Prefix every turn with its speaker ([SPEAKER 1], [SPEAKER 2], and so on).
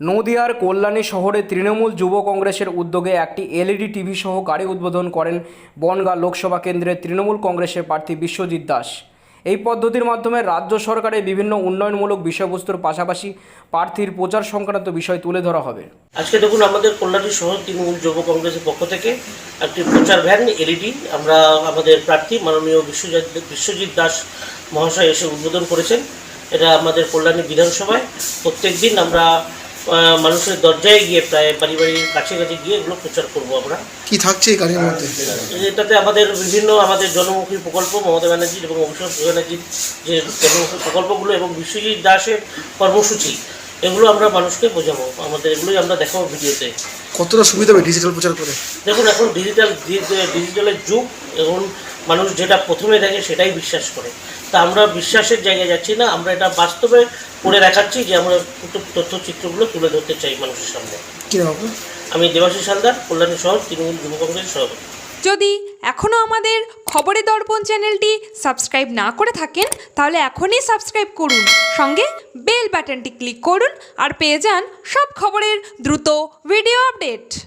[SPEAKER 1] নদিয়ার কল্যাণী শহরে তৃণমূল যুব কংগ্রেসের উদ্যোগে একটি এলইডি টিভি সহ গাড়ি উদ্বোধন করেন বনগাঁ লোকসভা কেন্দ্রের তৃণমূল কংগ্রেসের প্রার্থী বিশ্বজিৎ দাস। এই পদ্ধতির মাধ্যমে রাজ্য সরকারের বিভিন্ন উন্নয়নমূলক বিষয়বস্তুর পাশাপাশি প্রার্থীর প্রচার সংক্রান্ত বিষয় তুলে ধরা হবে।
[SPEAKER 2] আজকে দেখুন, আমাদের কল্যাণী শহর তৃণমূল যুব কংগ্রেসের পক্ষ থেকে একটি প্রচার ভ্যান, এলইডি। আমরা আমাদের প্রার্থী মাননীয় বিশ্বজিৎ বিশ্বজিৎ দাস মহাশয় এসে উদ্বোধন করেছেন। এটা আমাদের কল্যাণী বিধানসভায়। প্রত্যেক দিন আমরা মানুষের দরজায় গিয়ে প্রায় বাড়ি বাড়ির কাছে কাছে গিয়ে এগুলো প্রচার করব আমরা।
[SPEAKER 3] কি থাকছে এই গাড়ির মধ্যে?
[SPEAKER 2] এটাতে আমাদের বিভিন্ন আমাদের জনমুখী প্রকল্প মমতা ব্যানার্জির এবং অভিষেক ব্যানার্জির যে জনমুখী প্রকল্পগুলো এবং বিশ্বজিৎ দাসের কর্মসূচি এগুলো আমরা মানুষকে বোঝাবো। আমাদের এগুলোই আমরা দেখাবো ভিডিওতে।
[SPEAKER 3] কতটা সুবিধা হবে ডিজিটাল প্রচার করে?
[SPEAKER 2] দেখুন এখন ডিজিটাল ডিজিটালের যুগ এখন মানুষ যেটা প্রথমে দেখে সেটাই বিশ্বাস করে। তা আমরা বিশ্বাসের জায়গায় যাচ্ছি না আমরা এটা বাস্তবে করে দেখাচ্ছি যে আমরা তথ্য- তথ্যচিত্রগুলো তুলে ধরতে চাই মানুষের সামনে।
[SPEAKER 3] কি নাম আপনার
[SPEAKER 2] আমি দেবাশিস হালদার কল্যাণী শহর তৃণমূল যুব কংগ্রেসের সভাপতি।
[SPEAKER 4] যদি এখনও আমাদের খবরের দর্পণ চ্যানেলটি সাবস্ক্রাইব না করে থাকেন তাহলে এখনই সাবস্ক্রাইব করুন। সঙ্গে বেল বাটনটি ক্লিক করুন আর পেয়ে যান সব খবরের দ্রুত ভিডিও আপডেট।